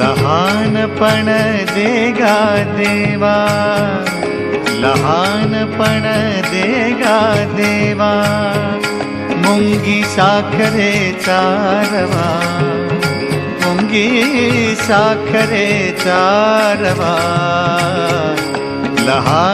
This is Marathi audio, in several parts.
लहानपण देगा देवा लहानपण देगा देवा मुंगी साखरे चारवा मुंगी साखरे चारवा लहान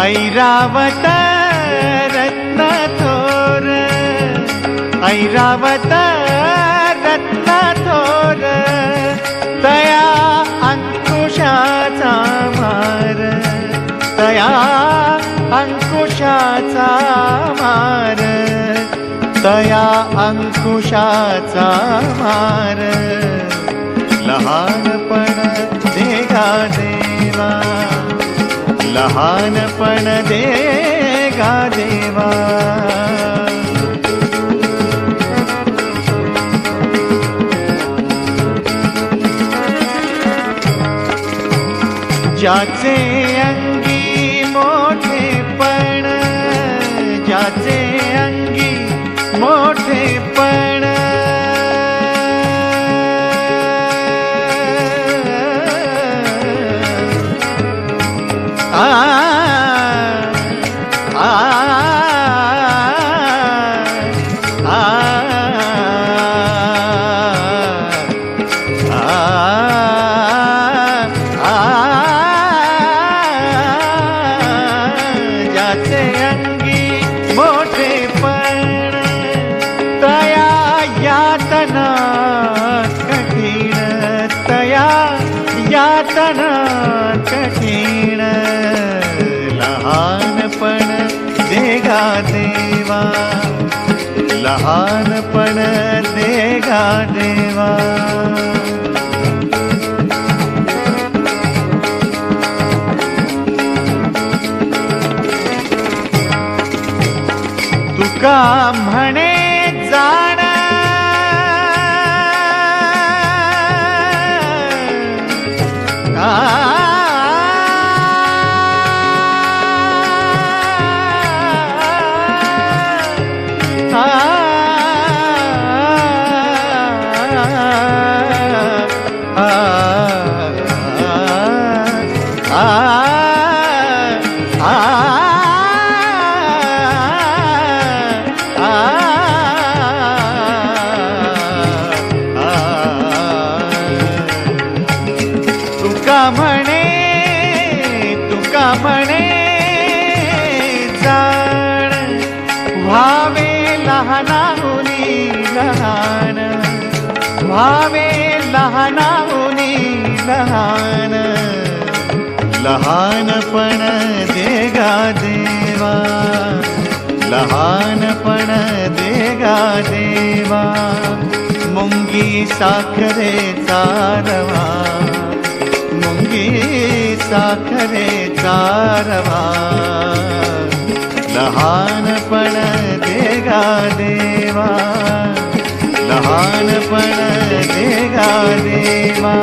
ऐरावत रत्न थोर. ऐरावत रत्न थोर. तया अंकुशाचा मार. तया अंकुशाचा मार. तया अंकुशाचा मार. लहानपण देगा देवा. लहानपण देगा देवा. ज्याचे यातना कठीण तया यातना कठीण। लहानपण देगा देवा लहानपण देगा देवा। तुका म्हणे म्हणे तुका म्हणे जाण व्हावे लहानाहुनी लहान व्हावे लहानाहुनी लहान. लहानपण देगा देवा. लहानपण देगा देवा. मुंगी साखरे चारवा. मुंगी साखरे चारवा. लहानपण देगा देवा. लहानपण देवा।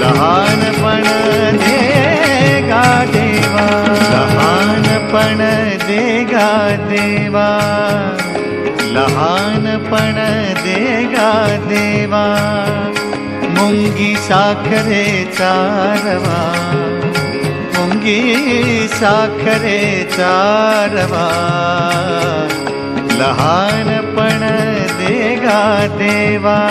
लहानपण देगा देवा। देगा देवा। देगा देवा। मुंगी साखरे चारवा। मुंगी साखरे चारवा। लहानपण देगा देवा।